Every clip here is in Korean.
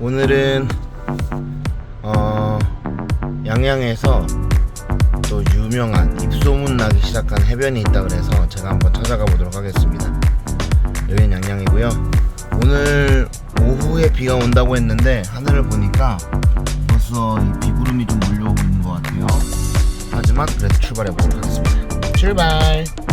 오늘은 어, 양양에서 또 유명한 입소문 나기 시작한 해변이 있다 그래서 제가 한번 찾아가 보도록 하겠습니다. 여기는 양양이고요. 오늘 오후에 비가 온다고 했는데 하늘을 보니까 벌써 이 비구름이 좀 몰려오고 있는 것 같아요. 하지만 그래도 출발해 보도록 하겠습니다. 출발!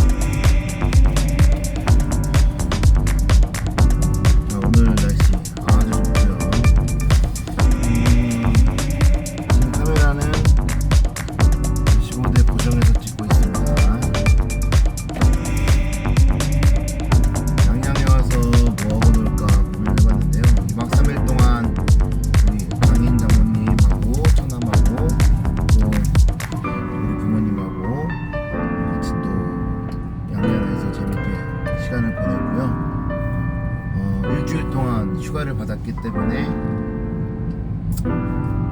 휴가를 받았기 때문에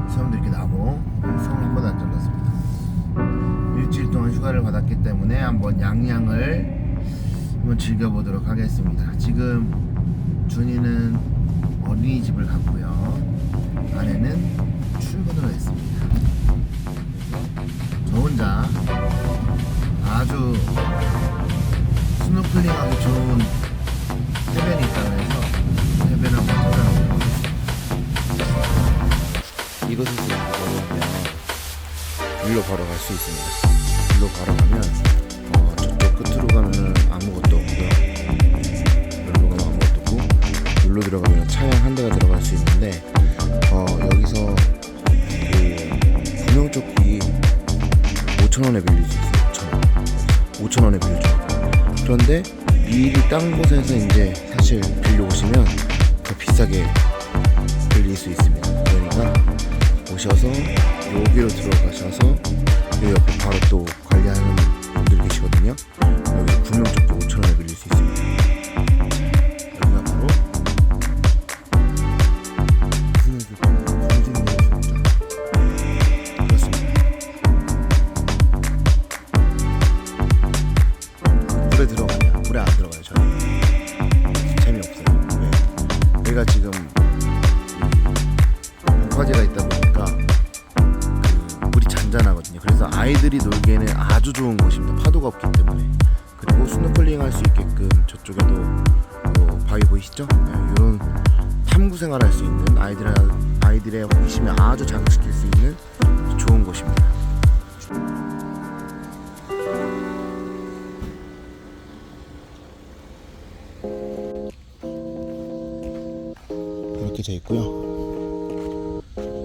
수염도 이렇게 나고 수염을 한 번도 안 잘랐습니다. 일주일 동안 휴가를 받았기 때문에 한번 양양을 한번 즐겨보도록 하겠습니다. 지금 준이는 어린이집을 갔고요. 아내는 출근을 했습니다. 저 혼자 아주 스노클링하기 좋은 해변이 있다고 이곳에서 걸어오면 일로 바로 갈 수 있습니다. 일로 바로 가면 어, 저쪽 끝으로 가면 아무것도 없고요. 여기로 가면 아무것도 없고 여기로 들어가면 차량 한 대가 들어갈 수 있는데 어, 여기서 그 구명조끼 5천 원에 빌릴 수 있어요. 5천 원. 5천 원에 빌려줘요. 그런데 미리 딴 곳에서 이제 사실 빌려 오시면 더 비싸게 빌릴 수 있습니다. 그러니까 오셔서 여기로 들어가셔서 이 옆에 바로 또 관리하는 분들 계시거든요. 잔잔하거든요. 그래서 아이들이 놀기에는 아주 좋은 곳입니다. 파도가 없기 때문에 그리고 스노클링 할 수 있게끔 저쪽에도 요 바위 보이시죠? 네, 이런 탐구 생활 할 수 있는 아이들 아이들의 호기심을 아주 자극시킬 수 있는 좋은 곳입니다. 이렇게 돼 있고요.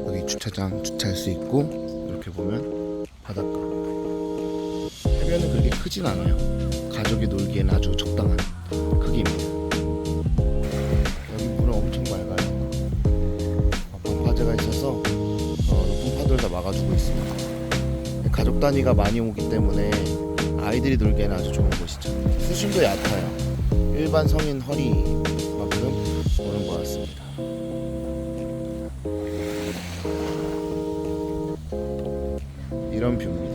여기 주차장 주차할 수 있고 이렇게 보면 바닷가. 해변은 그렇게 크진 않아요. 가족이 놀기에는 아주 적당한 크기입니다. 여기 물은 엄청 맑아요. 화재가 있어서 어, 높은 파도를 다 막아주고 있습니다. 가족 단위가 많이 오기 때문에 아이들이 놀기에는 아주 좋은 곳이죠. 수심도 얕아요. 일반 성인 허리만큼 오는 것 같습니다. 이런 뷰입니다.